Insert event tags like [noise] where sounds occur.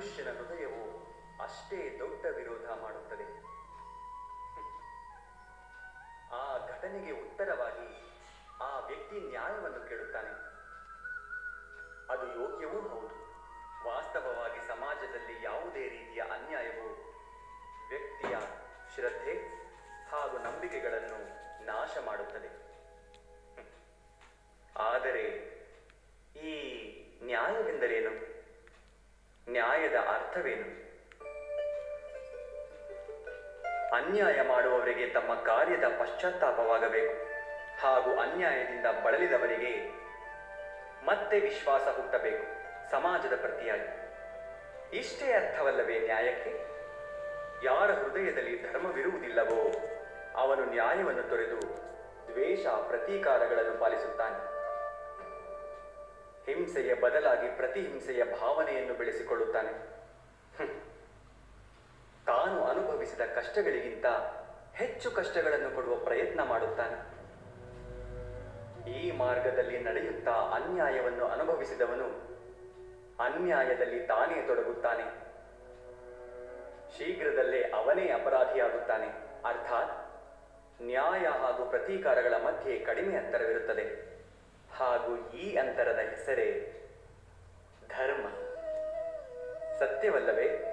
ಮನುಷ್ಯನ ಹೃದಯವು ಅಷ್ಟೇ ದೊಡ್ಡ ವಿರೋಧ ಮಾಡುತ್ತದೆ. [laughs] ಆ ಘಟನೆಗೆ ಉತ್ತರವಾಗಿ ಆ ವ್ಯಕ್ತಿ ನ್ಯಾಯವನ್ನು ಕೇಳುತ್ತಾನೆ. ಅದು ಯೋಗ್ಯವೂ ಹೌದು. ವಾಸ್ತವವಾಗಿ ಸಮಾಜದಲ್ಲಿ ಯಾವುದೇ ರೀತಿಯ ಅನ್ಯಾಯವು ವ್ಯಕ್ತಿಯ ಶ್ರದ್ಧೆ ಹಾಗೂ ನಂಬಿಕೆಗಳನ್ನು ನಾಶ ಮಾಡುತ್ತದೆ. [laughs] ಆದರೆ ಈ ನ್ಯಾಯವೆಂದರೇನು? ನ್ಯಾಯದ ಅರ್ಥವೇನು? ಅನ್ಯಾಯ ಮಾಡುವವರಿಗೆ ತಮ್ಮ ಕಾರ್ಯದ ಪಶ್ಚಾತ್ತಾಪವಾಗಬೇಕು ಹಾಗೂ ಅನ್ಯಾಯದಿಂದ ಬಳಲಿದವರಿಗೆ ಮತ್ತೆ ವಿಶ್ವಾಸ ಹುಟ್ಟಬೇಕು, ಸಮಾಜದ ಪ್ರತಿಯಾಗಿ. ಇಷ್ಟೇ ಅರ್ಥವಲ್ಲವೇ ನ್ಯಾಯಕ್ಕೆ? ಯಾರ ಹೃದಯದಲ್ಲಿ ಧರ್ಮವಿರುವುದಿಲ್ಲವೋ ಅವನು ನ್ಯಾಯವನ್ನು ತೊರೆದು ದ್ವೇಷ ಪ್ರತೀಕಾರಗಳನ್ನು ಪಾಲಿಸುತ್ತಾನೆ. ಹಿಂಸೆಯ ಬದಲಾಗಿ ಪ್ರತಿಹಿಂಸೆಯ ಭಾವನೆಯನ್ನು ಬೆಳೆಸಿಕೊಳ್ಳುತ್ತಾನೆ. ತಾನು ಅನುಭವಿಸಿದ ಕಷ್ಟಗಳಿಗಿಂತ ಹೆಚ್ಚು ಕಷ್ಟಗಳನ್ನು ಕೊಡುವ ಪ್ರಯತ್ನ ಮಾಡುತ್ತಾನೆ. ಈ ಮಾರ್ಗದಲ್ಲಿ ನಡೆಯುತ್ತಾ ಅನ್ಯಾಯವನ್ನು ಅನುಭವಿಸಿದವನು ಅನ್ಯಾಯದಲ್ಲಿ ತಾನೇ ತೊಡಗುತ್ತಾನೆ. ಶೀಘ್ರದಲ್ಲೇ ಅವನೇ ಅಪರಾಧಿಯಾಗುತ್ತಾನೆ. ಅರ್ಥಾತ್ ನ್ಯಾಯ ಹಾಗೂ ಪ್ರತೀಕಾರಗಳ ಮಧ್ಯೆ ಕಡಿಮೆ ಅಂತರವಿರುತ್ತದೆ. ಹಾಗೂ ಈ ಅಂತರದ ಹೆಸರೇ ಧರ್ಮ. ಸತ್ಯವಲ್ಲವೇ?